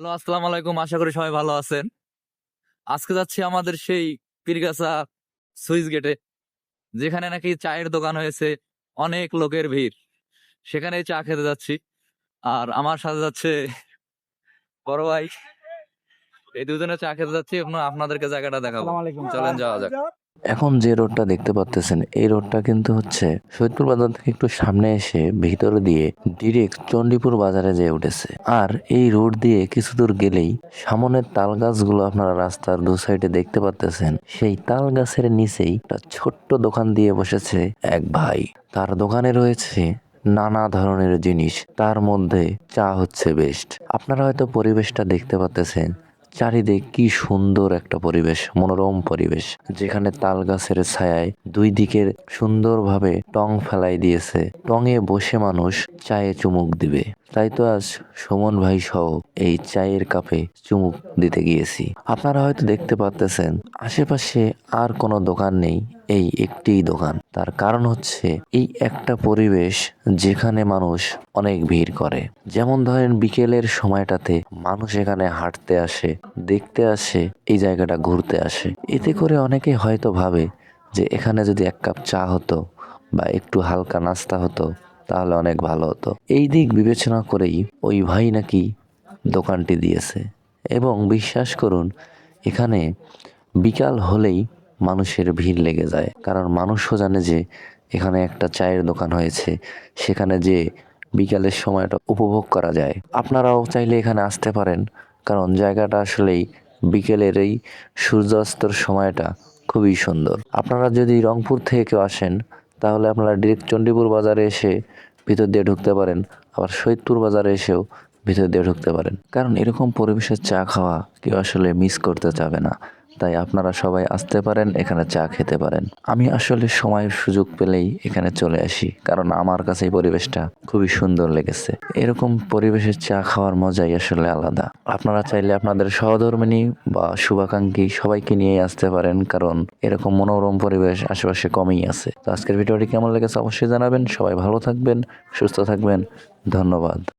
Hello আসসালামু আলাইকুম। আশা করি সবাই ভালো আছেন। আজকে যাচ্ছি আমাদের সেই পীরগাছা সুইচ গেটে যেখানে নাকি চায়ের দোকান হয়েছে অনেক লোকের ভিড়। সেখানে চা খেতে যাচ্ছি। আর আমার সাথে যাচ্ছে বড় ভাই। এই দুজনে চা খেতে যাচ্ছি আপনাদেরকে জায়গাটা দেখাবো। চলেন যাওয়া যাক। এখন যে রোডটা দেখতে পাচ্তেছেন এই রোডটা কিন্তু হচ্ছে সৈয়দপুর বাজার থেকে একটু সামনে এসে ভিতরে দিয়ে ডিরেক্ট চণ্ডীপুর বাজারে যেয়ে উঠেছে। আর এই রোড দিয়ে কিছু দূর গেলেই সামনের তাল গাছগুলো আপনারা রাস্তার দু সাইডে দেখতে পাচ্তেছেন সেই তাল গাছের নিচেই একটা ছোট্ট দোকান দিয়ে বসেছে এক ভাই। তার দোকানে রয়েছে নানা ধরনের জিনিস, তার মধ্যে চা হচ্ছে বেস্ট আপনারা হয়তো পরিবেশটা দেখতে পাচ্তেছেন চারিদিক কি সুন্দর একটা পরিবেশ, মনোরম পরিবেশ। যেখানে তাল গাছের ছায়ায় দুই দিকের সুন্দরভাবে টং ফেলাই দিয়েছে। টঙে বসে মানুষ চায়ে চুমুক দিবে। তাই তো আজ সুমন ভাই সহ এই চায়ের কাপে চুমুক দিতে গিয়েছি। আপনারা হয়তো দেখতে পাচ্তেছেন আশেপাশে আর কোনো দোকান নেই। এই একটিই দোকান। তার কারণ হচ্ছে এই একটা পরিবেশ যেখানে মানুষ অনেক ভিড় করে। যেমন ধরেন বিকেলের সময়টাতে মানুষ এখানে হাঁটতে আসে, দেখতে আসে, এই জায়গাটা ঘুরতে আসে। এতে করে অনেকে হয়তো ভাবে যে এখানে যদি এক কাপ চা হতো বা একটু হালকা নাস্তা হতো, তাহলে অনেক ভালো হতো। এই দিক বিবেচনা করেই ওই ভাই নাকি দোকানটি দিয়েছে। এবং বিশ্বাস করুন, এখানে বিকাল হলেই মানুষের ভিড় লেগে যায়। কারণ মানুষও জানে যে এখানে একটা চায়ের দোকান হয়েছে, সেখানে যে বিকালের সময়টা উপভোগ করা যায়। আপনারাও চাইলে এখানে আসতে পারেন, কারণ জায়গাটা আসলেই বিকেলের এই সূর্যাস্তর সময়টা খুবই সুন্দর। আপনারা যদি রংপুর থেকে কেউ আসেন, তাহলে আপনারা ডিরেক্ট চণ্ডীপুর বাজারে এসে ভিতর দিয়ে ঢুকতে পারেন, আবার সৈয়দপুর বাজারে এসেও ভিতর দিয়ে ঢুকতে পারেন। কারণ এরকম পরিবেশের চা খাওয়া কেউ আসলে মিস করতে চাবে না। তাই আপনারা সবাই আসতে পারেন, এখানে চা খেতে পারেন। আমি আসলে সময়ের সুযোগ পেলেই এখানে চলে আসি, কারণ আমার কাছে এই পরিবেশটা খুবই সুন্দর লেগেছে। এরকম পরিবেশের চা খাওয়ার মজাই আসলে আলাদা। আপনারা চাইলে আপনাদের সহধর্মিনী বা শুভাকাঙ্ক্ষী সবাইকে নিয়ে আসতে পারেন, কারণ এরকম মনোরম পরিবেশ আশেপাশে কমই আছে। তো আজকের ভিডিওটি কেমন লেগেছে অবশ্যই জানাবেন। সবাই ভালো থাকবেন, সুস্থ থাকবেন। ধন্যবাদ।